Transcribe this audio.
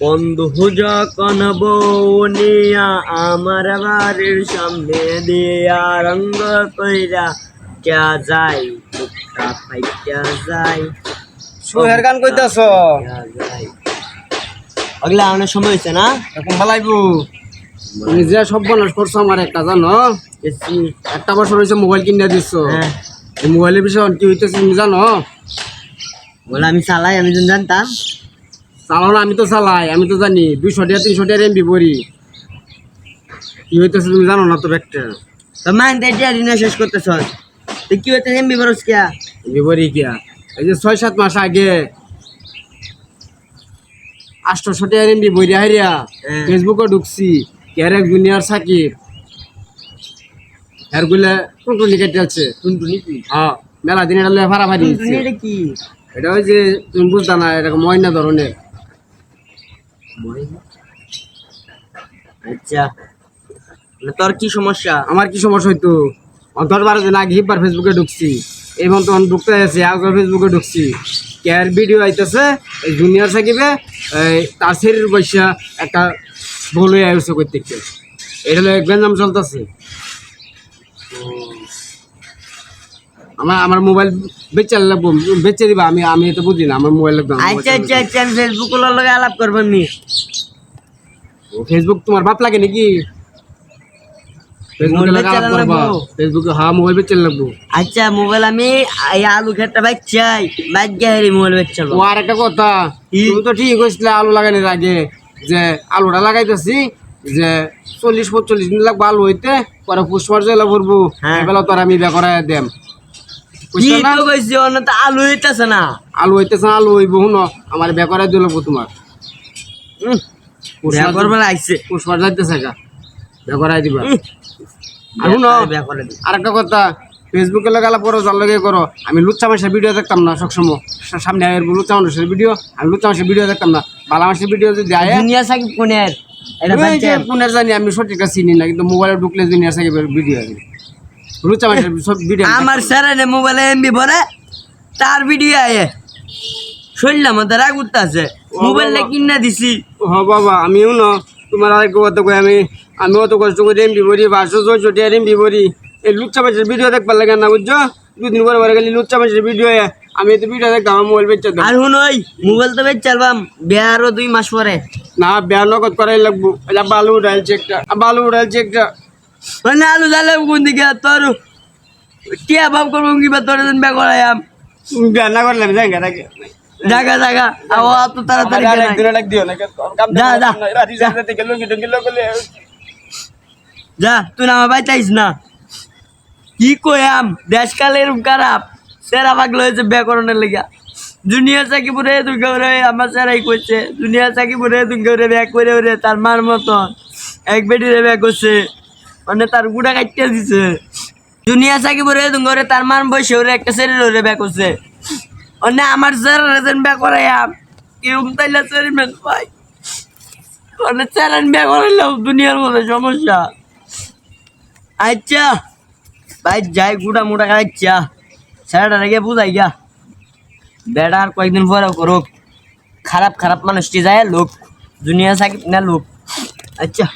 বন্ধু যখন বউনিয়া আমার বাড়ির সামনে দিয়া রঙ্গ কইরা কে যাই টুকটা ফাইটা যাই। সুহের গান কইতাছ? ওগুলা অনেক সময় হয়েছে না? এখন ভালাইবো তুমি যে সব বনাস করছ আমার একটা জানো? একটা বছর হয়েছে মোবাইল কিনে দিচ্ছ হ্যাঁ। এই মোবাইলের বিষয়ে কি হইতেছে তুমি জানো? বলে আমি চালাই আমি জানতাম। চালাও না আমি তো চালাই আমি তো জানি। দুইশো টাকা তিনশো টাকা এমবি ভরি কি হইতেছে তুমি জানো না তো মান দিন শেষ করতেছ। তুই কি হইতে এমবি বরস কিয়া এমবি ভরি কিয়া এই যে ছয় সাত মাস আগে আটশোশো টাকা এমবি ভরি হারিয়া। ফেসবুকে ঢুকছি ক্যারেক জুনিয়র সাকিব এরগুলা টুনটুনি কেটে আছে। টুনটুনি কি? হ্যাঁ মেলা দিন এটা টুনটুনি এটা কি? এটা ওই যে তুমি বুঝতা না এরকম ময়না ধরনের। আচ্ছা মানে তোর কি সমস্যা? আমার কি সমস্যা হইতো? দশ বারো দিন আগে হিবার ফেসবুকে ঢুকছি। এবং তখন ঢুকতে আছে আগে ফেসবুকে ঢুকছি। কেয়ার ভিডিও আইতেছে? জুনিয়র সাকিবে তার শরীর বৈশা একটা হয়ে আসছে করতে এটা হলো গ্যাঞ্জাম চলতেছে। আমার আমার মোবাইল বেচে লাগবো বেচে দিবা আমি আমি তো বুঝি না আমার মোবাইল লাগবে আচ্ছা আচ্ছা আচ্ছা আমি ফেসবুক লগে আলাপ করব নি। ফেসবুক তোমার বাপ লাগে নাকি? ফেসবুকে মোবাইল লাগা বেচে করবা। ফেসবুকে হ্যাঁ মোবাইল বেচে লাগবো। আচ্ছা মোবাইল আমি এই আলু খেতে বাইক চাই গেলে মোবাইল বেচ ও আর একটা কথা তুমি তো ঠিক কইছিলে আলু লাগানোর আগে যে আলুটা লাগাইতেছি যে চল্লিশ পঁয়তাল্লিশ দিন লাগবে আলু হইতে পরে পুষ্পার জেলা ভরবো হ্যাঁ। এবেলা তো আর আমি বিয়া দেম। আলু হইতাছে না। আলু হইতেছে না, আলু হইব হুন আমার বিয়া দিল তোমার। উম, বিয়া আইছে। পুষ্পার যাইতেছে গা বিয়া দিবা আর শুনো বিয়া করে দিই আর একটা কথা ফেসবুকে লাগালা করো যার লগে করো। আমি লুচ্চা মাসের ভিডিও দেখতাম না সবসময়। সামনে আয় লুচ্চা মানুষের ভিডিও আমি লুচ্চা মাসের ভিডিও দেখতাম না। বালা মাসের ভিডিও যদি আয় দুনিয়া সাকিব কোনের? এটা জানি আমি সঠিকটা চিনি না কিন্তু মোবাইলে ঢুকলে দুনিয়া ভিডিও আছে। সব ভিডিও আমার স্যারের মোবাইলে এমবি ভরে তার ভিডিও আয়ে। শুনলাম আমাদের রাগ উঠতেছে। মোবাইলটা কিনা দিছি। হ বাবা আমিও না তোমার আর কথা কই আমি আমি অত কষ্ট করে এমবি ভরি বাসো চলছো টিয়ার এমবি ভরি। এই লুচ্চা মাসের ভিডিও দেখবার লাগে না বুঝছ? দুদিন পরে পরে গেলে লুচ্চা মাসের ভিডিও আমি তো ভিডিও দেখতাম আমার মোবাইল বেচে আর শুন ওই মোবাইল তো বেচ চালবাম বিয়া আরও দুই মাস পরে। না বেয়া নগদ করাই লাগবো। বালু উঠাইছে একটা বালু উঠাইছে একটা। মানে আলু জালে কোন দিকে তোর টিয়া ভাব করব কিবা তোর দিন বে করাইয়াম না করলে আমি যাই তাকে জাগা জাগা আও এত তাড়াতাড়ি দিও না যা, যা, যা। থেকে তুই আমার বাইতাইস না কি কয়াম দেশকাল এরকম খারাপ সেরা পাগল হয়েছে ব্যাকরণের লেগা পুরে তুই করে আমার সেরাই কইছে দুনিয়া চাকি পুরে তুই করে ব্যাগ করে ওরে তার মার মতন এক বেটিরে ব্যাগ করছে মানে তার গুড়া কাটিয়ে দিছে। দুনিয়া চাকি পুরে করে তার মার বসে ওরে একটা শরীর ওরে ব্যাগ করছে। অন্য আমার স্যার রেজেন ব্যাগ করাইয়াম কীরকম তাইলে শরীর মেন পাই অনেক স্যারেন ব্যাগ করাইলাম দুনিয়ার মধ্যে সমস্যা। আচ্ছা ভাই যাই, গুড়া মুড়া খাইছা স্যারটা রেখে বুঝাই গা। বেড়া আর কয়েকদিন পরে করুক। খারাপ খারাপ মানুষটি যায় লোক দুনিয়া সাকিব না লোক। আচ্ছা।